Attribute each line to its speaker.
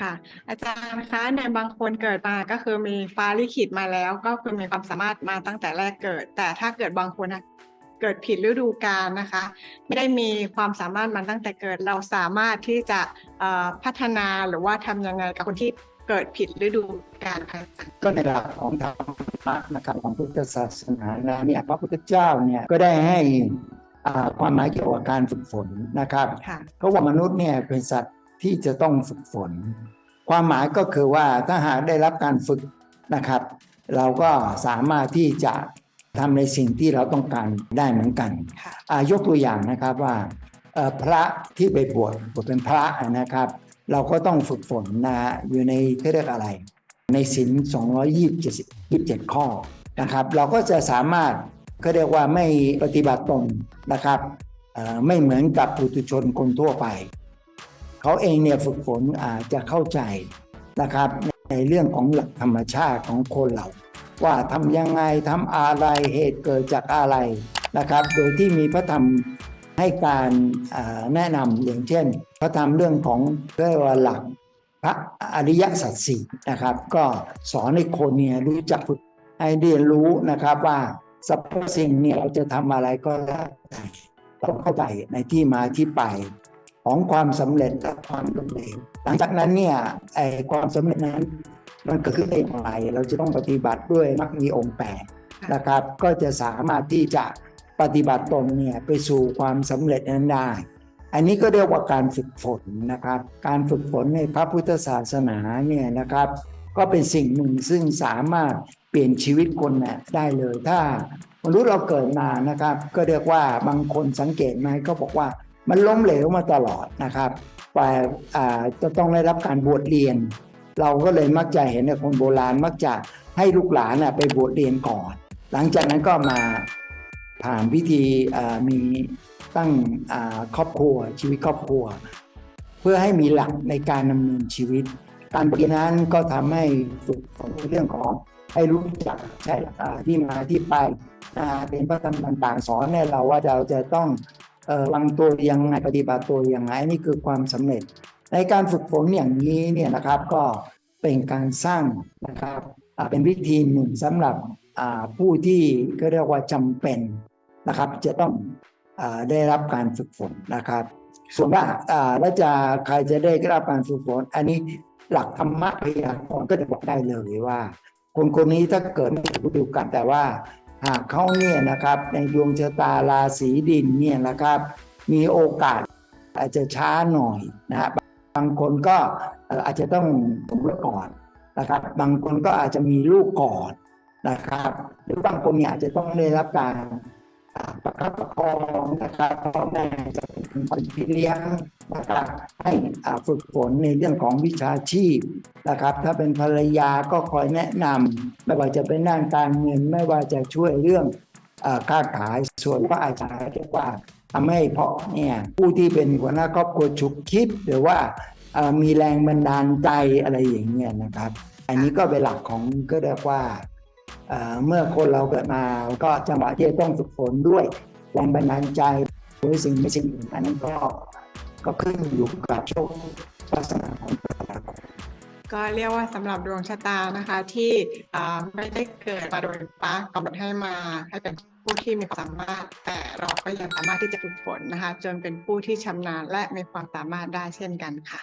Speaker 1: ค่ะ อาจารย์คะในบางคนเกิดมาก็คือมีฟ้าลิขิตมาแล้ว ก็คือมีความสามารถมาตั้งแต่แรกเกิด แต่ถ้าเกิดบางคนนะเกิดผิดฤดูกาลนะคะ ไม่ได้มีความสามารถมาตั้งแต่เกิด เราสามารถที่จะเอ่อพัฒนาหรือว่าทำยังไงกับคนที่เกิดผิดฤดูกาลคะอาจารย์
Speaker 2: ก็ในหลักของธรรมะนะครับของพุทธศาสนานะเนี่ยพระพุทธเจ้าเนี่ยก็ได้ให้อ่าความหมายเกี่ยวกับการฝึกฝนนะครับ
Speaker 1: ค่ะ
Speaker 2: เพราะว่ามนุษย์เนี่ยเป็นสัตว์ ที่จะต้องฝึกฝน ความหมายก็คือว่าถ้าหากได้รับการฝึกนะครับ เราก็สามารถที่จะทำในสิ่งที่เราต้องการได้เหมือนกัน
Speaker 1: ค่ะ
Speaker 2: อ่ายกตัวอย่างนะครับว่าเอ่อพระที่ไปบวชบวชเป็นพระนะครับ เราก็ต้องฝึกฝนนะฮะอยู่ในเขาเรียกอะไร ในศีล227 27ข้อนะครับ เราก็จะสามารถเขาเรียกว่าไม่ปฏิบัติตนนะครับเอ่อไม่เหมือนกับปุถุชนคนทั่วไป เขาเองเนี่ยฝึกฝนอาจจะเข้าใจนะครับ ในเรื่องของหลักธรรมชาติของคนเรา ว่าทำยังไงทำอะไรเหตุเกิดจากอะไรนะครับ โดยที่มีพระธรรมให้การแนะนำอย่างเช่น พระธรรมเรื่องของเรียกว่าหลักพระอริยสัจสี่นะครับ ก็สอนให้คนเนี่ยรู้จักฝึกให้เรียนรู้นะครับว่าสรรพสิ่งเนี่ยเราจะทำอะไรก็แล้วแต่ต้องเข้าใจในที่มาที่ไป ของความสำเร็จและความล้มเหลวหลังจากนั้นเนี่ยไอ้ความสำเร็จนั้นมันเกิดขึ้นได้อย่างไร เราจะต้องปฏิบัติด้วยมรรคมีองค์แปดนะครับ ก็จะสามารถที่จะปฏิบัติตนเนี่ยไปสู่ความสำเร็จนั้นได้ อันนี้ก็เรียกว่าการฝึกฝนนะครับ การฝึกฝนในพระพุทธศาสนาเนี่ยนะครับ ก็เป็นสิ่งหนึ่งซึ่งสามารถเปลี่ยนชีวิตคนน่ะได้เลยถ้ามนุษย์เราเกิดมานะครับ ก็เรียกว่าบางคนสังเกตไหมก็บอกว่า มันล้มเหลวมาตลอดนะครับแต่จะต้องได้รับการบวชเรียน เราก็เลยมักจะเห็นคนโบราณมักจะให้ลูกหลานนะไปบวชเรียนก่อน หลังจากนั้นก็มาผ่านพิธีมีตั้งครอบครัวชีวิตครอบครัว เพื่อให้มีหลักในการดำเนินชีวิตการบวชนั้นก็ทำให้ฝึกฝนเรื่องของให้รู้จักใช่ที่มาที่ไปเป็นพระธรรมต่างๆ สอนให้เราว่าเราจะต้อง วางตัวยังไงปฏิบัติตัวยังไงนี่คือความสำเร็จ ในการฝึกฝนอย่างนี้เนี่ยนะครับก็เป็นการสร้างนะครับเป็นวิธีหนึ่งสำหรับอ่าผู้ที่ก็เรียกว่าจำเป็นนะครับ จะต้องอาได้รับการฝึกฝนนะครับ ส่วนว่าอ่าแล้วจะใครจะได้รับการฝึกฝน อันนี้หลักธรรมะพยากรณ์ก็จะบอกได้เลยว่า คนคนนี้ถ้าเกิดไม่ถูกดูกาลแต่ว่า หากเขาเนี่ยนะครับในดวงชะตาราศีดินเนี่ยนะครับ มีโอกาสอาจจะช้าหน่อยนะครับบางคนก็อาจจะต้องสมรสก่อนนะครับ บางคนก็อาจจะมีลูกก่อนนะครับ หรือบางคนเนี่ยอาจจะต้องได้รับการ ประคับประคองนะครับพ่อแม่จะเป็นคนพี่เลี้ยงนะครับให้ฝึกฝนในเรื่องของวิชาชีพนะครับ ถ้าเป็นภรรยาก็คอยแนะนำไม่ว่าจะเป็นด้านการเงินไม่ว่าจะช่วยเรื่องอค้าขายส่วนก็อาจจะเรียกว่าทำให้เพาะเนี่ยผู้ที่เป็นหัวหน้าครอบครัวฉุกคิดหรือว่ามีแรงบันดาลใจอะไรอย่างเงี้ยนะครับ อันนี้ก็เป็นหลักของก็เรียกว่า เมื่อคนเราเกิดมาก็จังหวะที่จะต้องฝึกฝนด้วยแรงบันดาลใจหรือสิ่งไม่สิ่งอื่นอันนั้นก็ก็ขึ้นอยู่กับโชคลักษณะของแต่ละคน
Speaker 1: ก็เรียกว่าสำหรับดวงชะตานะคะที่ไม่ได้เกิดมาโดยฟ้ากำหนดให้มาให้เป็นผู้ที่มีความสามารถ แต่เราก็ยังสามารถที่จะฝึกฝนนะคะ จนเป็นผู้ที่ชำนาญและมีความสามารถได้เช่นกันค่ะ